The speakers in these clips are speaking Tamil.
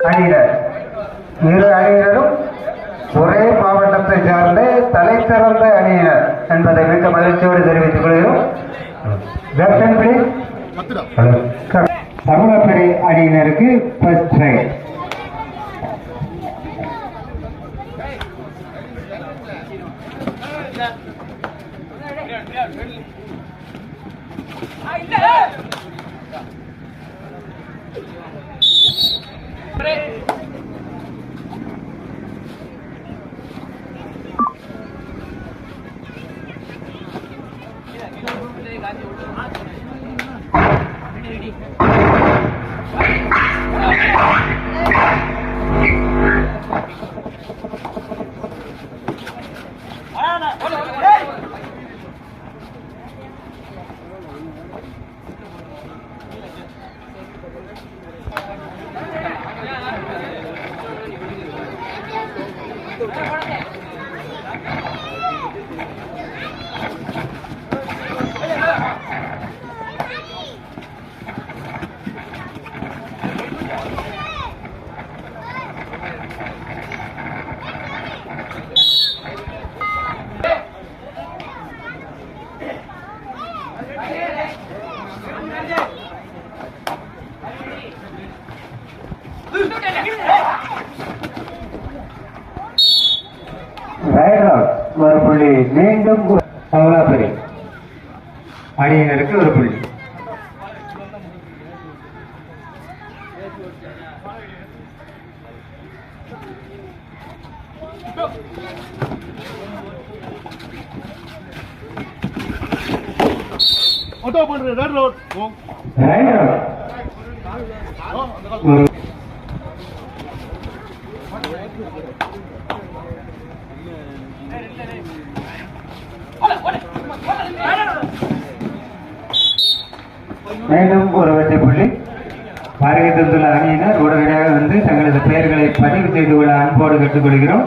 அணியினர் இரு அணியினரும் ஒரே மாவட்டத்தை சார்ந்த தலை சிறந்த அணியினர் என்பதை மிக மகிழ்ச்சியோடு தெரிவித்துக் கொள்கிறோம். கேப்டன் தமிழப்படை அணியினருக்கு ஃபர்ஸ்ட் ரைட் sempre ஒரு புள்ளி. மீண்டும் தமிழப்படை அணியினருக்கு ஒரு புள்ளி. Auto பண்ற ரெட் ரோட் மேலும் ஒரு ஒரு வெற்றி புள்ளி. வருகை தந்துள்ள அணியினர் உடனடியாக வந்து தங்களது பெயர்களை பதிவு செய்து கொள்ள அன்போடு கேட்டுக்கொள்கிறோம்.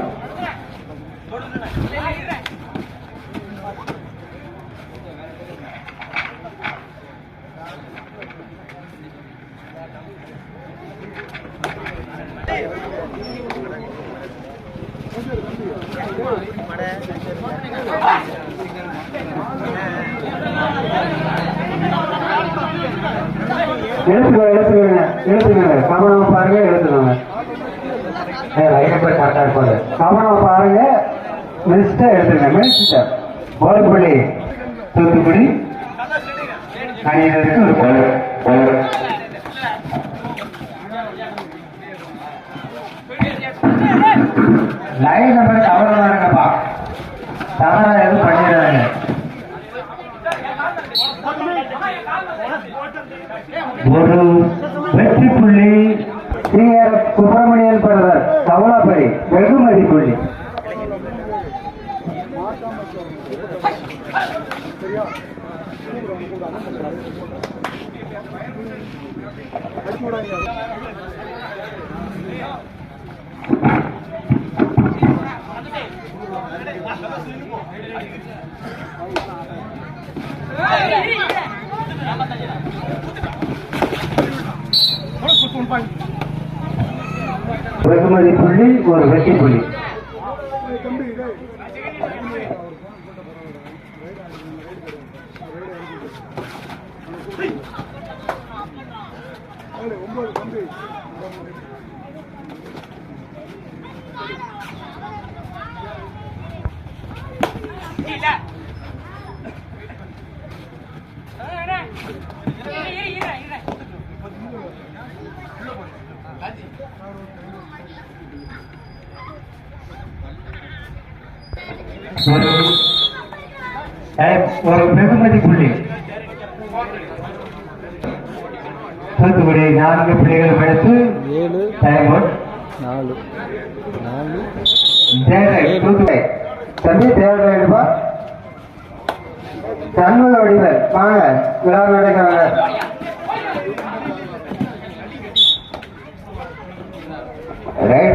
எழுத்துக்கோ எழுத்துக்கோங்க எழுத்துக்கோங்க கவனமா பாருங்க எழுத்துக்கோங்க ஐயப்பர் கரெக்டா இருப்பாரு. கவனமா பாருங்க. மினிஸ்டர் எழுத்துங்க மினிஸ்டர் போலப்பள்ளி தூத்துக்குடி அணியினருக்கு ஒரு கோல். லைன் தவறா எதுவும் பண்ணிடுறாங்க ஒரு வெற்றி புள்ளி ஸ்ரீஆர் சுப்பிரமணியன் பெறுவர் கவலாப்படி வெகுமதி புள்ளி Thank you. வெகுமதி புள்ளி ஒரு வெட்டி புள்ளி ஒன்பது ஒரு ஒரு வெகுமதி புள்ளி. தூத்துக்குடி நான்கு புள்ளிகள் எடுத்து ஏழு டைம் அவுட் நாலு. நாலு தூத்துக்குடி. தம்பி தேவராயப்பா சண்முக வடிவல் வாங்க விழா நடக்காங்க ரைட்.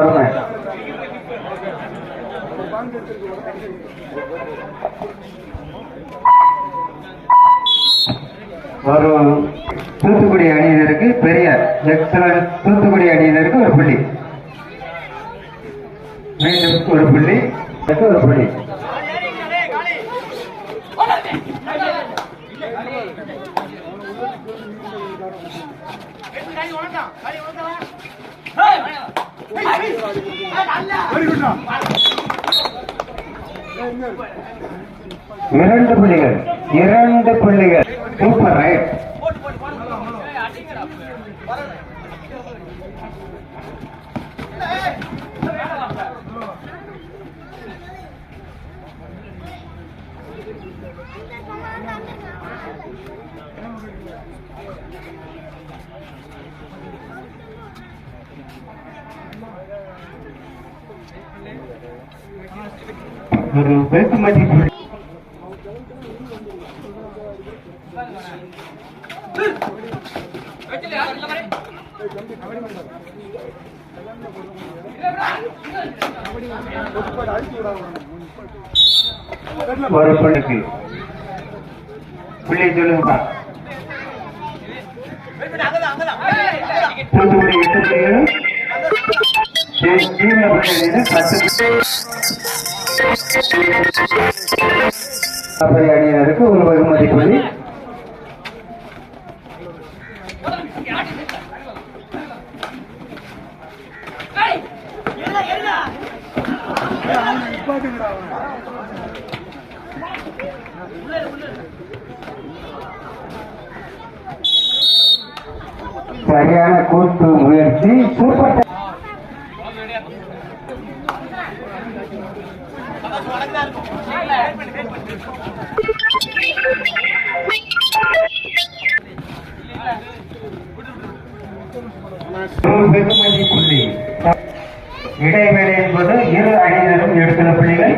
பொறுமை ஒரு தூத்துக்குடி அணியினருக்கு பெரிய எக்ஸலன்ட் தூத்துக்குடி அணியினருக்கு ஒரு புள்ளி. மீண்டும் ஒரு புள்ளி. ஒரு புள்ளி. காலி உனக்கா காலி உனக்கா இரண்டு புள்ளிகள் இரண்டு புள்ளிகள். சூப்பர் ரைட் ஒரு புள்ளி ஒரு புள்ளிக்கு புள்ளி சொல்லுங்க தூத்துக்குடி தீவிரப்படையினர் பத்து அணியினருக்கு ஒரு வெகுமதி புள்ளி சரியான கூட்டு முயற்சி. சூப்பர் டை- வெகுமதி புள்ளி இடைவேளை என்பது இரு அணியினரும் எடுத்துள்ள புள்ளிகள்.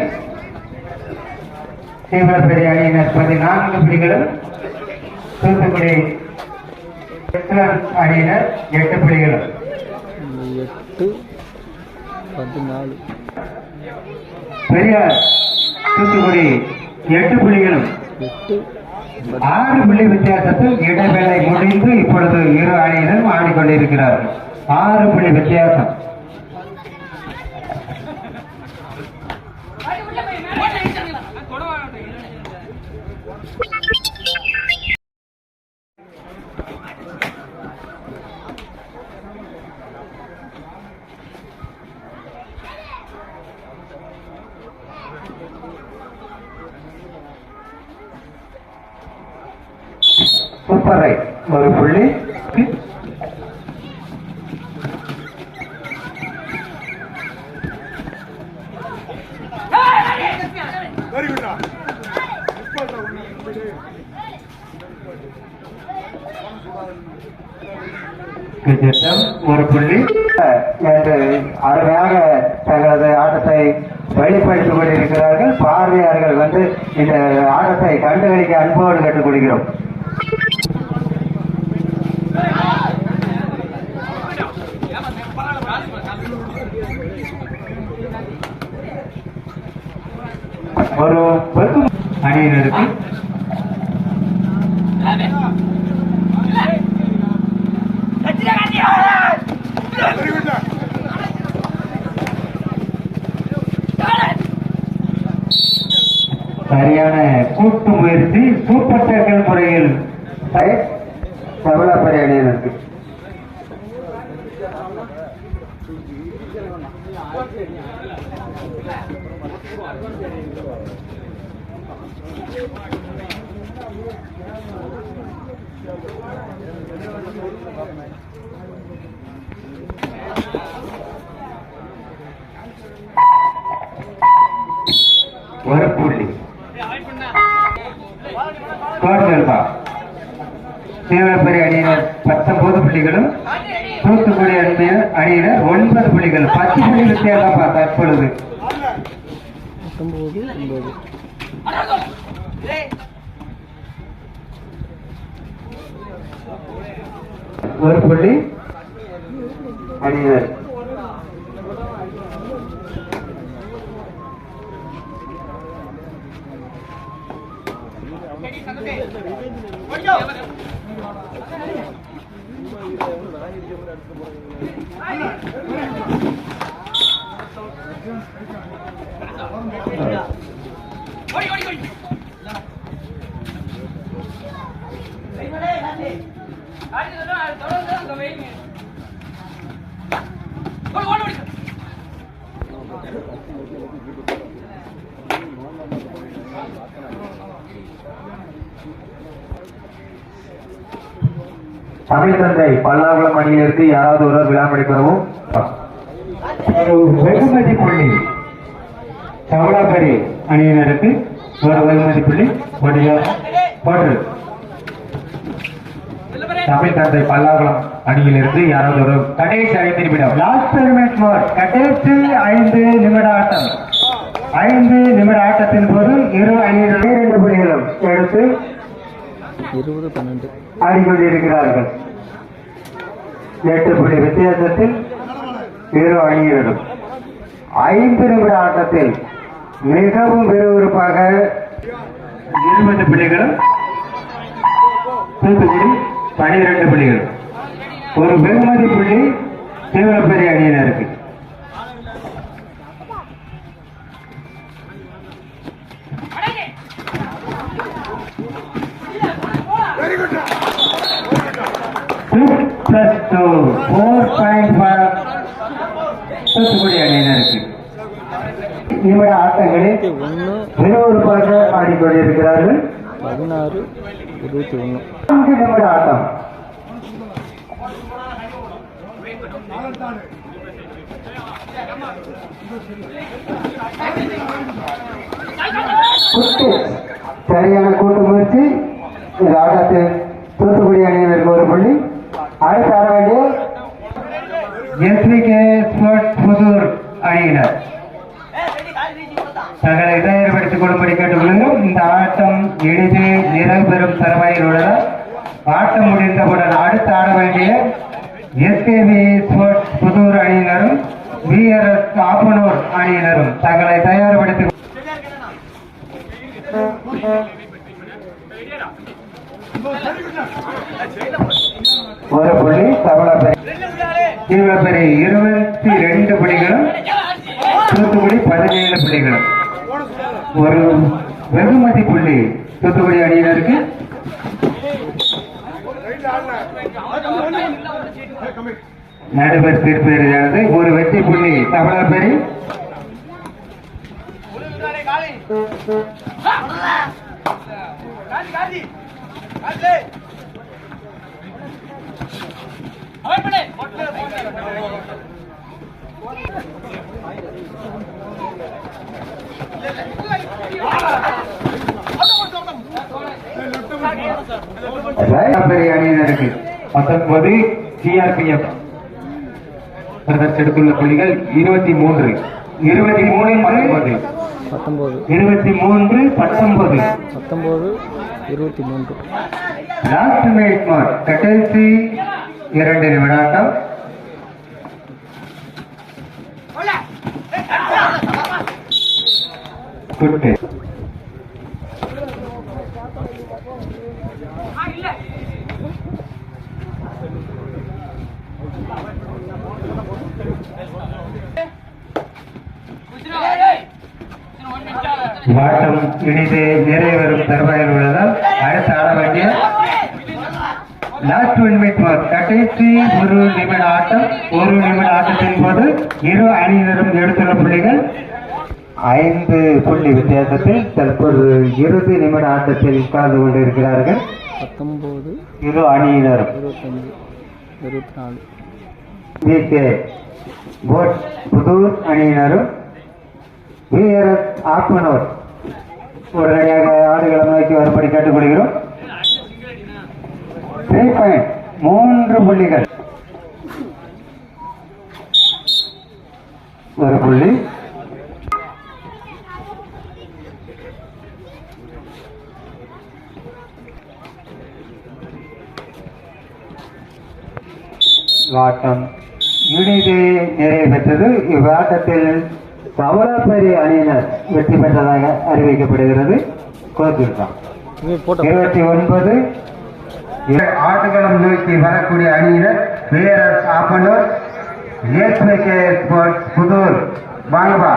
தீவிரப்பெரிய அணியினர் பதினான்கு புள்ளிகளும் தூத்துக்குடி அணியினர் எட்டு புள்ளிகளும். எட்டு. பதினாலு. பெரியார் தூத்துக்குடி எட்டு புள்ளிகளும் ஆறு புள்ளி வித்தியாசத்தில் இடைவேளை முடிந்து இப்பொழுது இரு அணியினரும் ஆடிக்கொண்டிருக்கிறார்கள். ஆறு புள்ளி வித்தியாசம். சூப்பர் ஒரு புள்ளி. ஒரு புள்ளி. என்று அருமையாக தங்களது ஆட்டத்தை வெளிப்படுத்திக் கொண்டிருக்கிறார்கள். பார்வையாளர்கள் வந்து இந்த ஆட்டத்தை கண்டுகளிக்க அன்போடு கேட்டுக்கொள்கிறோம். ஒரு வெகு அணியினருக்கு சரியான கூட்டு முயற்சி சூப்பர் முறையில் தமிழப்படை அணியினருக்கு. ஒரு புள்ளி கோர்ஜல்பா தீவிரப்பரி அணியினர் பத்தொன்பது புள்ளிகளும் தூத்துக்குடி அணியினர் அணியினர் ஒன்பது புள்ளிகள். பத்து புள்ளி வித்தியாசம்ப்பா தற்பொழுது. பத்தொம்போது ஒம்பது தமிழ் தந்தை பல்லாங்குளம் அணியிலிருந்து யாராவது ஒருவர் விழா பெறவும் வெகுமதி புள்ளி. சவளாப்பரி அணியினருக்கு ஒரு வெகுமதி புள்ளி. போட்டியா போட்டு தமிழ் தந்தை பல்லாங்குளம் அணியிலிருந்து யாராவது ஒரு கடைசி ஐந்து நிமிடம் லாஸ்ட் மினிட் மோர் கடைசி ஐந்து நிமிட ஆட்டம். ஐந்து நிமிட ஆட்டத்தின் போது இரு அணியினர் இரண்டு புள்ளிகளும் எடுத்து இருபது பன்னெண்டு. ஆடிக்கொண்டிருக்கிறார்கள் எட்டு புள்ளி வித்தியாசத்தில் இரு அணியினரும். ஐந்து நிமிட ஆட்டத்தில் மிகவும் விறுவிறுப்பாக இருபது புள்ளிகளும் தூத்துக்குடி பனிரெண்டு புள்ளிகள் ஒரு வெகுமதி புள்ளி தீவிரப்பெரிய அணியினருக்கு. Plus two four point five Thoothukudi அணியினருக்கு நிமிட ஆட்டங்களில் விறுவிறுப்பாக ஆடிக்கொண்டிருக்கிறார்கள். பதினாறு இருபத்தி ஒன்று நான்கு நிமிட ஆட்டம் குத்து சரியான கூட்டு முயற்சி இந்த ஆட்டத்தில் தூத்துக்குடி அணியினருக்கு ஒரு புள்ளி அடுத்து ஆட வேண்டிய எஸ்விகே ஸ்போர்ட்ஸ் புதூர் அணியினர் தங்களை தயார்படுத்திக் கொள்ளும்படி கேட்டுக்கொள்ளுங்கள் இந்த ஆட்டம் எளிதில் நிறைவு பெறும் தரமையில் உள்ளதால் ஆட்டம் முடிந்தவுடன் அடுத்து ஆட வேண்டிய எஸ்கேவி ஸ்போர்ட்ஸ் புதூர் அணியினரும் விஆர்எஸ் ஆப்பனூர் அணியினரும் தங்களை தயார்படுத்திக் ஒரு புள்ளி தவளப்பெரி தீவிரப்பெரி இருபத்தி ரெண்டு புள்ளிகளும் தூத்துக்குடி பதினேழு புள்ளிகளும். ஒரு வெகுமதி புள்ளி. தூத்துக்குடி அணியினருக்கு நடுவர் தீர்ப்பு ஒரு வெற்றி புள்ளி. தவளப்பெரி தவளப்பெரி அணியினருக்கு பத்தொன்பது சிஆர்பிஎஃப் எடுத்துள்ள புள்ளிகள் இருபத்தி மூன்று. இருபத்தி மூணு பத்தொன்பது. இருபத்தி மூன்று பத்தொன்பது. பத்தொம்போது இருபத்தி மூன்று. லாஸ்ட் மினிட் மார் கடைசி இரண்டு நிமிடாட்டம் குட்டு வாட்டம் இனிது நிறைவேறும் தருவாயில் உள்ளதால் அடுத்த ஆட வேண்டிய லாஸ்ட் ஒன் மினிட் கடைசி ஒரு நிமிட ஆட்டம். ஒரு நிமிட ஆட்டத்தின் போது இரு அணியினரும் எடுத்துள்ள புள்ளிகள் ஐந்து புள்ளி வித்தியாசத்தில் தற்போது இறுதி நிமிட ஆட்டத்தில் கலந்து கொண்டிருக்கிறார்கள். பத்தொம்போது இரு அணியினரும். இருபத்தஞ்சு இருபத்தி நாலு விகே போட் புதூர் அணியினரும் விஆர்எஸ் ஆத்மனோர் உடனடியாக ஆடுகளம் நோக்கி வரும்படி கேட்டுக்கொள்கிறோம். த்ரீ பாயிண்ட் மூன்று புள்ளிகள். ஒரு புள்ளி. ஆட்டம் இனிது நிறைவு பெற்றது இவ்வாட்டத்தில் கமலாபரி அணியினர் வெற்றி பெற்றதாக அறிவிக்கப்படுகிறது. கோத்திருக்கான் இருபத்தி ஒன்பது ஆட்டுகளம் நோக்கி வரக்கூடிய அணியினர் ஆப்பனூர் ஏஎஸ்பிகே ஸ்போர்ட்ஸ் புதூர் வாங்கப்பா.